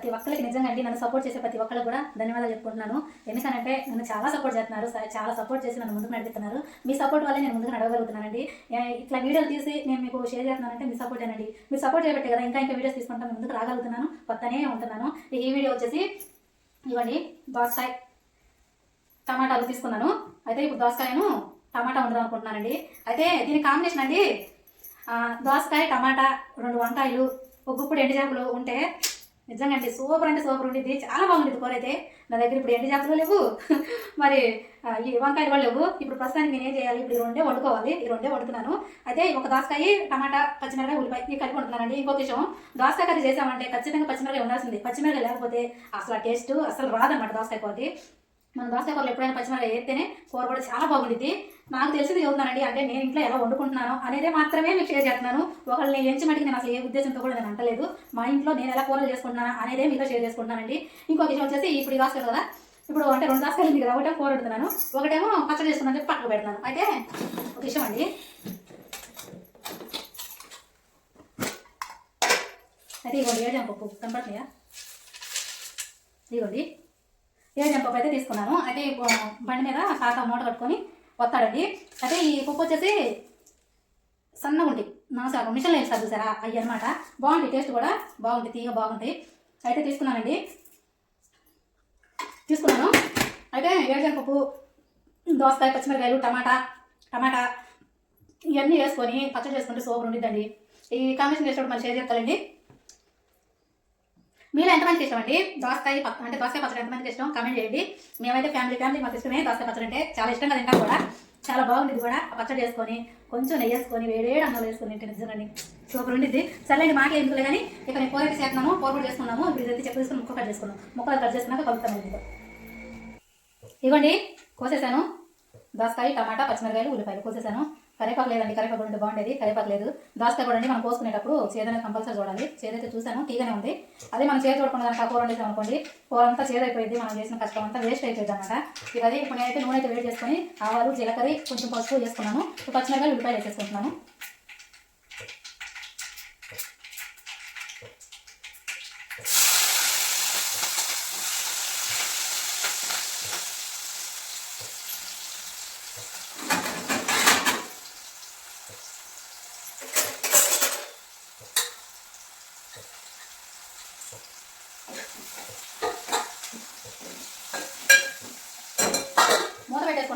ప్రతి ఒక్కరికి నిజంగా అండి. నన్ను సపోర్ట్ చేసే ప్రతి ఒక్కరికి కూడా ధన్యవాదాలు చెప్పుకుంటున్నాను. ఎందుకంటే నన్ను చాలా సపోర్ట్ చేస్తున్నారు. చాలా సపోర్ట్ చేసి నన్ను ముందుకు నడిపిస్తున్నారు. మీ సపోర్ట్ వల్లే నేను ముందుకు నడవగలుగుతున్నానండి. ఇట్లా వీడియోలు తీసి నేను మీకు షేర్ చేస్తున్నానంటే మీ సపోర్ట్ అండి మీరు సపోర్ట్ చేయబట్టే కదా ఇంకా ఇంకా వీడియోస్ తీసుకుంటాను ముందుకు రాగలుగుతున్నాను. కొత్తనే ఉంటున్నాను. ఈ వీడియో వచ్చేసి ఇవ్వండి. దోసకాయ టమాటాలు తీసుకున్నాను. అయితే ఇప్పుడు దోసకాయను టమాటా వండుదాం అనుకుంటున్నానండి. అయితే దీని కాంబినేషన్ అండి దోసకాయ టమాటా రెండు వంకాయలు ఒక గుప్పుడు ఎండు చేపలు ఉంటే నిజంగా అండి సూపర్ అంటే సూపర్ ఉండేది చాలా బాగుంటుంది కూర అయితే. నా దగ్గర ఇప్పుడు ఎండి చేపలు లేవు. మరి ఈ వంకాయలు కూడా లేవు. ఇప్పుడు ప్రస్తుతానికి నేను ఏం చేయాలి? ఇప్పుడు ఈ రెండే వండుకోవాలి. ఈ రెండే వండుతున్నాను. అయితే ఒక దోసకాయ టమాటా పచ్చిమిరకాయ ఉల్లిపాయ ఈ కలిపి వండుతున్నానండి. ఇంకొక విషయం దోసకాయ కర్రీ చేసామంటే ఖచ్చితంగా పచ్చిమిరకాయ ఉండాల్సింది. పచ్చిమిరకాయ లేకపోతే అసలు ఆ టేస్ట్ అసలు రాదన్నమాట దోసకాయ కూరకి మన దోసకాయ కూరలు ఎప్పుడైనా పచ్చిమిరపకాయ వేస్తేనే కూర కూడా చాలా బాగుండిద్ది. నాకు తెలిసింది చదువుతున్నానండి అంటే నేను ఇంట్లో ఎలా వండుకుంటున్నాను అనేది మాత్రమే మీకు షేర్ చేస్తున్నాను. ఒకళ్ళని ఎంచి మటుకు నేను అసలు ఏ ఉద్దేశంతో కూడా నేను అంటలేదు. మా ఇంట్లో నేను ఎలా కూరలు చేసుకుంటున్నాను అనేదే మీతో షేర్ చేసుకుంటున్నానండి. ఇంకో విషయం వచ్చేసి ఇప్పుడు ఈ దోసకాయ కదా ఇప్పుడు అంటే రెండు దోసకాయలు ఉంది కదా ఒకటేమో కూర వండుతున్నాను ఒకటేమో పచ్చడి చేసుకున్నాను చెప్పి పక్కకు పెడుతున్నాను అయితే ఒక విషయం అండి. అయితే ఇవ్వండి ఏడు పప్పు కనపడుతున్నాయా? ఇవ్వండి ఏడు పప్పు అయితే తీసుకున్నాను. అయితే బండి మీద కాక మూట కట్టుకొని వస్తాడండి. అయితే ఈ పప్పు వచ్చేసి సన్నగా ఉంటాయి నమస్కారం మిషన్ లేదు సార్ చూసారా? అవి అనమాట బాగుంటాయి టేస్ట్ కూడా బాగుంటాయి తీగ బాగుంటాయి అయితే తీసుకున్నానండి. తీసుకున్నాను. అయితే ఏడుశనగపప్పు దోసకాయ పచ్చిమిరకాయలు టమాటా టమాటా ఇవన్నీ వేసుకొని పచ్చడి చేసుకుంటే సూపర్ ఉండిద్దండి. ఈ కాంబినేషన్ చేసినప్పుడు మనం షేర్ చేస్తారండి మీలో ఎంతమందికి ఇష్టం అండి దోసకాయ పచ్చ- అంటే దోసకాయ పచ్చడి ఎంతమందికి ఇష్టం? కమెంట్ చేయండి. మేమైతే ఫ్యామిలీ ఫ్యామిలీ మాకు ఇష్టమే దోసకాయ పచ్చడి అంటే చాలా ఇష్టంగా తింటాం కూడా. చాలా బాగుంది కూడా. ఆ పచ్చడి వేసుకొని కొంచెం నెయ్యి వేసుకొని వేడేడు అన్నం వేసుకొని తింటే నిజంగానే సూపర్ ఉండిద్ది. సర్లేండి మాకే ఎందుకులే కానీ ఇక నేను కూర చేస్తున్నాము చేస్తున్నాను. కూర చేసుకున్నాము. ఇప్పుడు ఇదైతే చెప్పు తీసుకుని ముక్క కట్ చేసుకున్నాం. ముక్కలు కట్ చేసుకున్నాక కలుపుతాను ఇదిగోండి ఇవ్వండి కోసేసాను. దోసకాయ టమాటా పచ్చిమిరకాయలు ఉల్లిపాయలు కోసేసాను. కరివేపాకు లేదండి ఉంటే బాగుండేది కరివేపాకు లేదు దోసకాయ కూడా అండి మనం కోసుకునేటప్పుడు చేదైనా కంపల్సరీ చూడాలి. చేదైతే చూసాను తీగనే ఉంది. అదే మనం చేదు చూడకుండా కనుక కూర వండేసాం అనుకోండి కూర అంతా చేదైపోయింది మనం చేసిన కష్టం అంతా వేస్ట్ అయిపోయింది అనమాట ఇక అది ఇప్పుడు నేనైతే నూనె అయితే వేడి చేసుకొని ఆవాలు జీలకర్ర కొంచెం పసుపు చేసుకున్నాను పచ్చిమిరకాయలు ఉల్లిపాయలు వేసేసుకుంటున్నాను.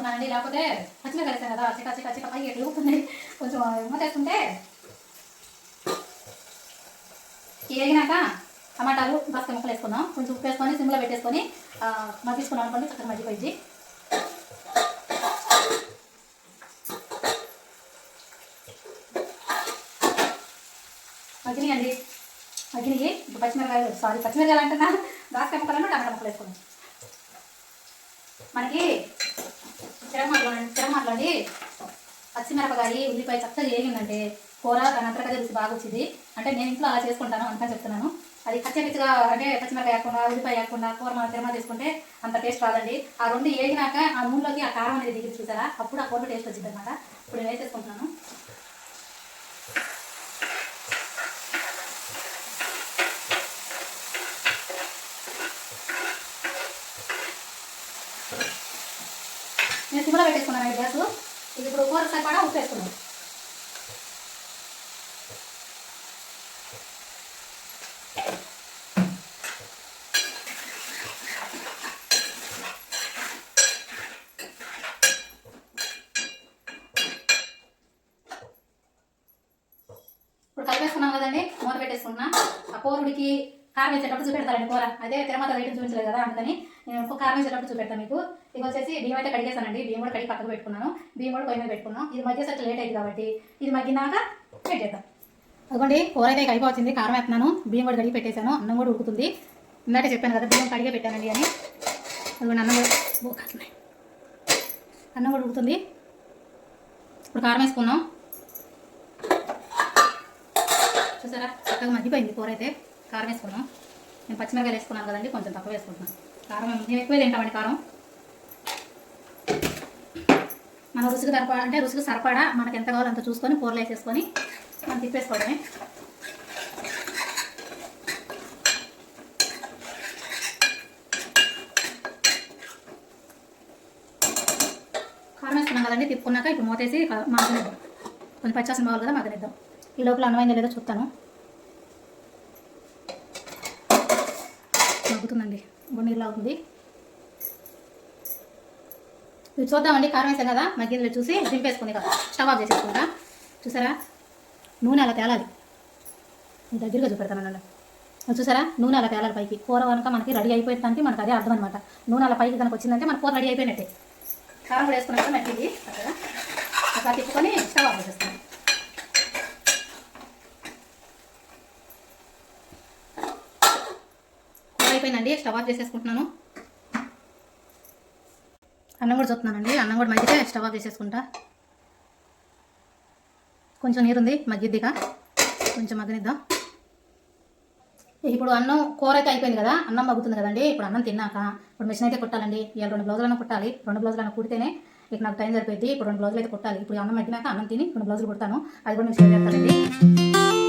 మూత లేకపోతే పచ్చిమిరకాయలు వేసాను కదా చిక చిక చిక పైకి ఎట్లు కొంచెం మూత వేసుకుంటే టమాటాలు బస్త ముక్కలు వేసుకున్నాం కొంచెం ఉప్పు వేసుకొని సిమ్లో పెట్టేసుకొని మగ్గించుకున్నాం అనుకోండి చక్కగా మగ్గిపోయింది. మగ్గినాయి అండి మగ్గినాయి. ఇప్పుడు పచ్చిమిరకాయలు సారీ పచ్చిమిరకాయలు అంటున్నా. దోసకాయ ముక్కలను టమాటా ముక్కలు వేసుకున్నాం మనకి తిరగమాటలు పచ్చిమిరపకాయ ఉల్లిపాయ చక్కగా వేగిందంటే కూర దాని అంతర్గత రుచి బాగా వచ్చింది. అంటే నేను ఇంట్లో అలా చేసుకుంటాను అంతా చెప్తున్నాను. అది పచ్చిమిర్చిగా అంటే పచ్చిమిరపకాయ వేయకుండా ఉల్లిపాయ వేయకుండా కూర మనం తిరుమల తీసుకుంటే అంత టేస్ట్ రాదండి. ఆ రెండు వేగినాక ఆ నూనెలోకి ఆ కారం అనేది దిగి చూసారా? అప్పుడు ఆ కూర టేస్ట్ వచ్చింది అనమాట ఇప్పుడు నేను వేసేసుకుంటున్నాను నేను సిమ్లో పెట్టేసుకున్నాను గ్యాస్ ఇది ఇప్పుడు కూర సరిపడా ఉప్పు వేసుకున్నాను ఇప్పుడు కలిపేసుకున్నాం కదండి మూత పెట్టేసుకున్నా. ఆ కూరుడికి కారం వేసేటప్పుడు చూపెడతారండి కూర. అదే తిరుమల వేయడం చూపించలేదు కదా అందుకని నేను ఇంకో కారం వేసేటప్పుడు చూపెడతాను మీకు. ఇది వచ్చేసి బియ్యం అయితే కడిగేసానండి బియ్యం కూడా కడిగి పక్కకు పెట్టుకున్నాను. బియ్యం కూడా పొయ్యి మీద ఇది ఇది మధ్యసరికి లేట్ అయింది కాబట్టి ఇది మగ్గినాక పెట్టేద్దాం అదిగోండి కూర అయితే అయిపోతుంది కారం వేస్తున్నాను. బియ్యం కూడా కడిగి పెట్టేశాను. అన్నం కూడా ఉడుకుతుంది. ఇందాక చెప్పాను కదా బియ్యం కడిగే పెట్టానండి అని. అదిగోండి అన్నం కూడా అన్నం కూడా ఉడుకుతుంది. ఇప్పుడు కారం వేసుకున్నాం చూసారా? చక్కగా మగ్గిపోయింది కూర అయితే. కారం వేసుకున్నాం నేను పచ్చిమిరకాయలు వేసుకున్నాను కదండి కొంచెం తక్కువ వేసుకుంటున్నాను. కారం మేము ఎక్కువ తింటామండి కారం. మనం రుచికి సరిపడా అంటే రుచికి సరిపడా మనకి ఎంత కావాలో అంత చూసుకొని కూరలు వేసేసుకొని మనం తిప్పేసుకోవడమే. కారం వేసుకున్నాం కదండి తిప్పుకున్నాక ఇప్పుడు మూతేసి మాగనిద్దాం కొంచెం పచ్చాసం బాగుంది కదా మాగనిద్దాం ఈ లోపల అన్నమైందో లేదో చూస్తాను. మగ్గుతుందండి గుండెలా ఉంది చూద్దామండి కారం వేసాం కదా? మగ్గింది చూసి దింపేసుకుంది కదా. స్టవ్ ఆఫ్ చేసేసుకుంటా. చూసారా? నూనె అలా తేలాలి. మీ దగ్గరగా చూపెడతాను నన్ను చూసారా? నూనె అలా తేలాలి పైకి. కూర కనుక మనకి రెడీ అయిపోయిందంటే మనకు అదే అర్థం అనమాట నూనె అలా పైకి కనుక వచ్చిందంటే మన కూర రెడీ అయిపోయినట్టే. కారం కూడా వేసుకున్నాక మట్టింది అక్కడ. ఒకసారి తిప్పుకొని స్టవ్ ఆఫ్ చేసేస్తాను. కూర అయిపోయిందండి. స్టవ్ ఆఫ్ చేసేసుకుంటున్నాను. అన్నం కూడా చూస్తున్నానండి. అన్నం కూడా మగ్గితే స్టవ్ ఆఫ్ చేసేసుకుంటా. కొంచెం నీరుంది మగ్గిద్దిగా. కొంచెం మగ్గనిద్దాం. ఇప్పుడు అన్నం కూర అయితే అయిపోయింది కదా అన్నం మగ్గుతుంది కదండి. ఇప్పుడు అన్నం తిన్నాక ఇప్పుడు మిషన్ అయితే కుట్టాలండి. ఇవాళ రెండు బ్లౌజులను కుట్టాలి. రెండు బ్లౌజులను కుడితేనే ఇక నాకు టైం సరిపోయింది ఇప్పుడు రెండు బ్లౌజులు అయితే కుట్టాలి. ఇప్పుడు అన్నం మగ్గినాక అన్నం తిని రెండు బ్లౌజులు కుడతాను. అది కూడా మీకు షేర్ చేస్తానండి